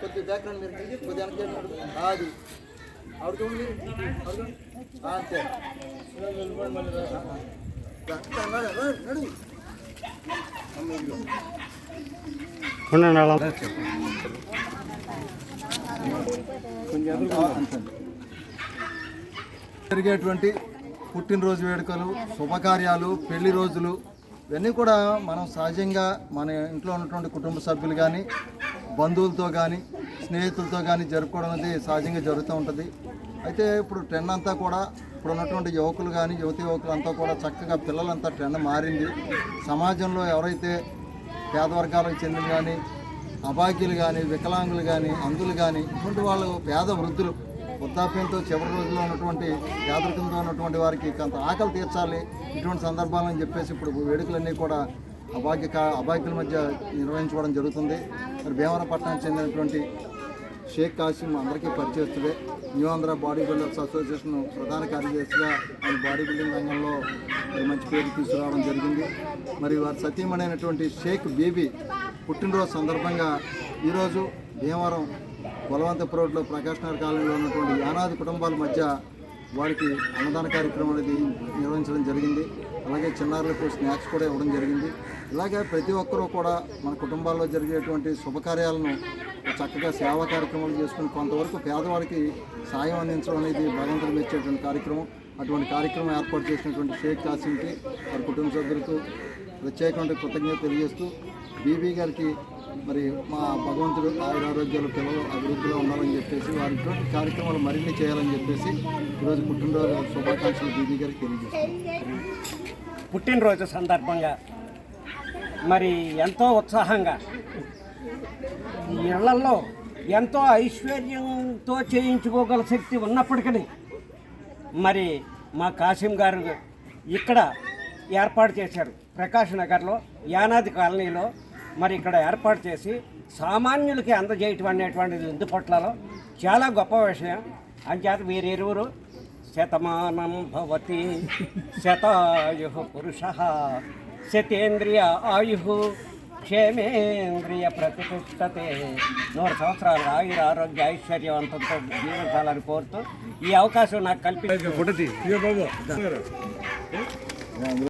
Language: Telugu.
కొద్ది బ్యాక్గ్రౌండ్ మీరు తిరిగి కొద్ది వెనక్కి అది. అడుగుతుంది అంతే నడు, ఉండండి అలా అంతే. జరిగేటువంటి పుట్టినరోజు వేడుకలు శుభకార్యాలు పెళ్ళి రోజులు ఇవన్నీ కూడా మనం సహజంగా మన ఇంట్లో ఉన్నటువంటి కుటుంబ సభ్యులు కానీ బంధువులతో కానీ స్నేహితులతో కానీ జరుపుకోవడం అనేది సహజంగా జరుగుతూ ఉంటుంది. అయితే ఇప్పుడు ట్రెండ్ అంతా కూడా ఇప్పుడు ఉన్నటువంటి యువకులు కానీ యువతి యువకులు అంతా కూడా చక్కగా పిల్లలంతా ట్రెండ్ మారింది. సమాజంలో ఎవరైతే పేద వర్గాలకు చెందిన కానీ అభాగ్యులు కానీ వికలాంగులు కానీ అందులు కానీ ఇటువంటి వాళ్ళు పేద వృద్ధులు వృద్ధాప్యంతో చివరి రోజుల్లో ఉన్నటువంటి పేదరికంతో ఉన్నటువంటి వారికి కొంత ఆకలి తీర్చాలి. ఇటువంటి సందర్భాలని చెప్పేసి ఇప్పుడు వేడుకలన్నీ కూడా అభాగ్య కా- అభాగ్యుల మధ్య నిర్వహించుకోవడం జరుగుతుంది. మరి భీమవరపట్నానికి చెందినటువంటి షేక్ కాసిం అందరికీ పరిచయస్తుడే. New Andhra body builders association ప్రధాన కార్యదర్శిగా ఆయన బాడీ బిల్డింగ్ రంగంలో మరి మంచి పేరు తీసుకురావడం జరిగింది. మరి వారి సతీమణి అయినటువంటి షేక్ బేబీ పుట్టినరోజు సందర్భంగా ఈరోజు భీమవరం బలవంతపు రోడ్లో ప్రకాష్ నగర్ కాలనీలో ఉన్నటువంటి యానాది కుటుంబాల మధ్య వారికి అన్నదాన కార్యక్రమం అనేది నిర్వహించడం జరిగింది. అలాగే చిన్నారులకు స్నాక్స్ కూడా ఇవ్వడం జరిగింది. ఇలాగే ప్రతి ఒక్కరూ కూడా మన కుటుంబాల్లో జరిగేటువంటి శుభకార్యాలను చక్కగా సేవా కార్యక్రమాలు చేసుకుని కొంతవరకు పేదవారికి సాయం అందించడం అనేది భగవంతుడు మెచ్చేటువంటి కార్యక్రమం. అటువంటి కార్యక్రమం ఏర్పాటు చేసినటువంటి షేక్ కాసింకి వారి కుటుంబ సభ్యులకు ప్రత్యేకమైన కృతజ్ఞత తెలియజేస్తూ బీబీ గారికి మరి మా భగవంతుడు ఆయుర ఆరోగ్యాలు పిల్లలు అభివృద్ధిలో ఉండాలని చెప్పేసి వారి కార్యక్రమాలు మరిన్ని చేయాలని చెప్పేసి ఈరోజు పుట్టినరోజు శుభాకాంక్షలు బీబీ గారికి తెలియజేస్తున్నాం పుట్టినరోజు సందర్భంగా మరి ఎంతో ఉత్సాహంగా ఈ ఇళ్ళలో ఎంతో ఐశ్వర్యంతో చేయించుకోగల శక్తి ఉన్నప్పటికీ మరి మా కాసిం గారు ఇక్కడ ఏర్పాటు చేశారు. ప్రకాష్ నగర్లో యానాది కాలనీలో మరి ఇక్కడ ఏర్పాటు చేసి సామాన్యులకి అందజేయటం అనేటువంటిది ఇందుపట్లలో చాలా గొప్ప విషయం. అంచేత వీరిరువురు శతమానం భవతి శతాయు పురుష శతేంద్రియ ఆయు క్షేమేంద్రియ ప్రతిష్టతే. నూరు సంవత్సరాలు ఆయుర ఆరోగ్య ఐశ్వర్యవంతంతో జీవించాలని కోరుతూ ఈ అవకాశం నాకు కల్పించి